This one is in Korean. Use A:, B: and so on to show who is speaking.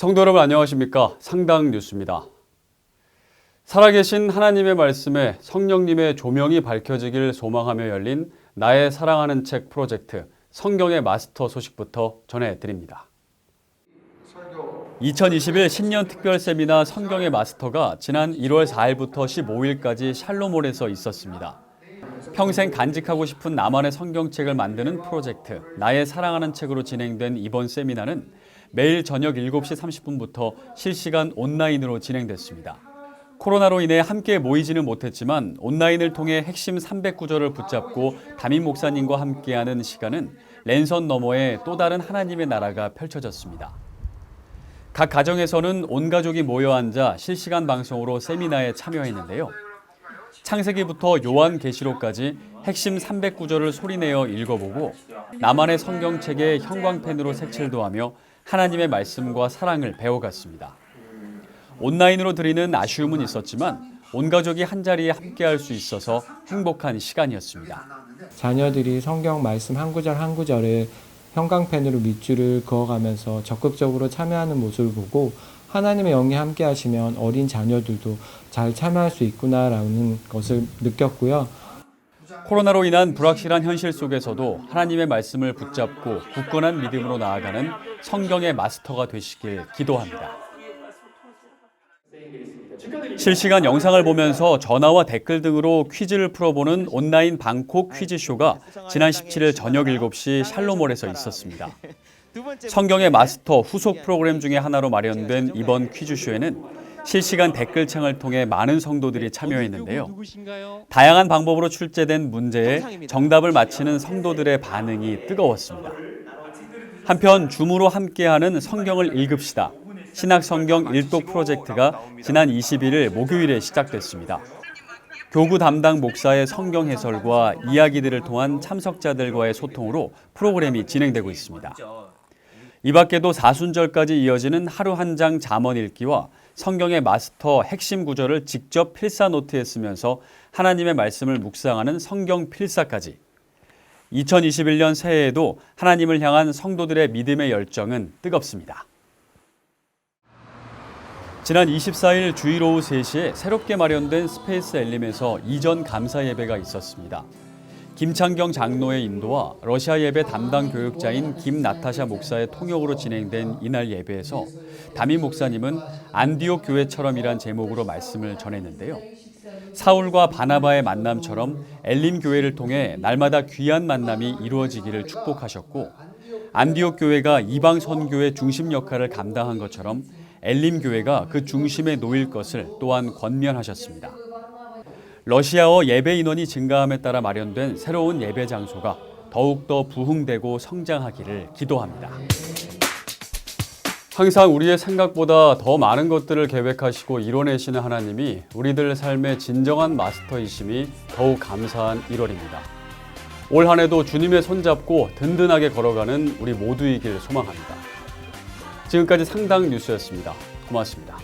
A: 성도 여러분 안녕하십니까? 상당 뉴스입니다. 살아계신 하나님의 말씀에 성령님의 조명이 밝혀지길 소망하며 열린 나의 사랑하는 책 프로젝트 성경의 마스터 소식부터 전해드립니다. 2021 신년 특별 세미나 성경의 마스터가 지난 1월 4일부터 15일까지 샬롬홀에서 있었습니다. 평생 간직하고 싶은 나만의 성경책을 만드는 프로젝트 나의 사랑하는 책으로 진행된 이번 세미나는 매일 저녁 7시 30분부터 실시간 온라인으로 진행됐습니다. 코로나로 인해 함께 모이지는 못했지만 온라인을 통해 핵심 300구절을 붙잡고 담임 목사님과 함께하는 시간은 랜선 너머에 또 다른 하나님의 나라가 펼쳐졌습니다. 각 가정에서는 온 가족이 모여 앉아 실시간 방송으로 세미나에 참여했는데요. 창세기부터 요한계시록까지 핵심 300구절을 소리내어 읽어보고 나만의 성경책에 형광펜으로 색칠도 하며 하나님의 말씀과 사랑을 배워갔습니다. 온라인으로 드리는 아쉬움은 있었지만 온 가족이 한 자리에 함께할 수 있어서 행복한 시간이었습니다.
B: 자녀들이 성경 말씀 한 구절 한 구절을 형광펜으로 밑줄을 그어가면서 적극적으로 참여하는 모습을 보고 하나님의 영이 함께 하시면 어린 자녀들도 잘 참여할 수 있구나라는 것을 느꼈고요.
A: 코로나로 인한 불확실한 현실 속에서도 하나님의 말씀을 붙잡고 굳건한 믿음으로 나아가는 성경의 마스터가 되시길 기도합니다. 실시간 영상을 보면서 전화와 댓글 등으로 퀴즈를 풀어보는 온라인 방콕 퀴즈쇼가 지난 17일 저녁 7시 샬롬홀에서 있었습니다. 성경의 마스터 후속 프로그램 중에 하나로 마련된 이번 퀴즈쇼에는 실시간 댓글창을 통해 많은 성도들이 참여했는데요. 다양한 방법으로 출제된 문제에 정답을 맞히는 성도들의 반응이 뜨거웠습니다. 한편 줌으로 함께하는 성경을 읽읍시다. 신학 성경 일독 프로젝트가 지난 21일 목요일에 시작됐습니다. 교구 담당 목사의 성경 해설과 이야기들을 통한 참석자들과의 소통으로 프로그램이 진행되고 있습니다. 이 밖에도 사순절까지 이어지는 하루 한 장 잠언 읽기와 성경의 마스터 핵심 구절을 직접 필사 노트에 쓰면서 하나님의 말씀을 묵상하는 성경 필사까지 2021년 새해에도 하나님을 향한 성도들의 믿음의 열정은 뜨겁습니다. 지난 24일 주일 오후 3시에 새롭게 마련된 스페이스 엘림에서 이전 감사 예배가 있었습니다. 김창경 장로의 인도와 러시아 예배 담당 교육자인 김나타샤 목사의 통역으로 진행된 이날 예배에서 담임 목사님은 안디옥 교회처럼이란 제목으로 말씀을 전했는데요. 사울과 바나바의 만남처럼 엘림 교회를 통해 날마다 귀한 만남이 이루어지기를 축복하셨고 안디옥 교회가 이방 선교의 중심 역할을 감당한 것처럼 엘림 교회가 그 중심에 놓일 것을 또한 권면하셨습니다. 러시아어 예배 인원이 증가함에 따라 마련된 새로운 예배 장소가 더욱더 부흥되고 성장하기를 기도합니다. 항상 우리의 생각보다 더 많은 것들을 계획하시고 이뤄내시는 하나님이 우리들 삶의 진정한 마스터이심이 더욱 감사한 1월입니다. 올 한 해도 주님의 손잡고 든든하게 걸어가는 우리 모두이길 소망합니다. 지금까지 상당 뉴스였습니다. 고맙습니다.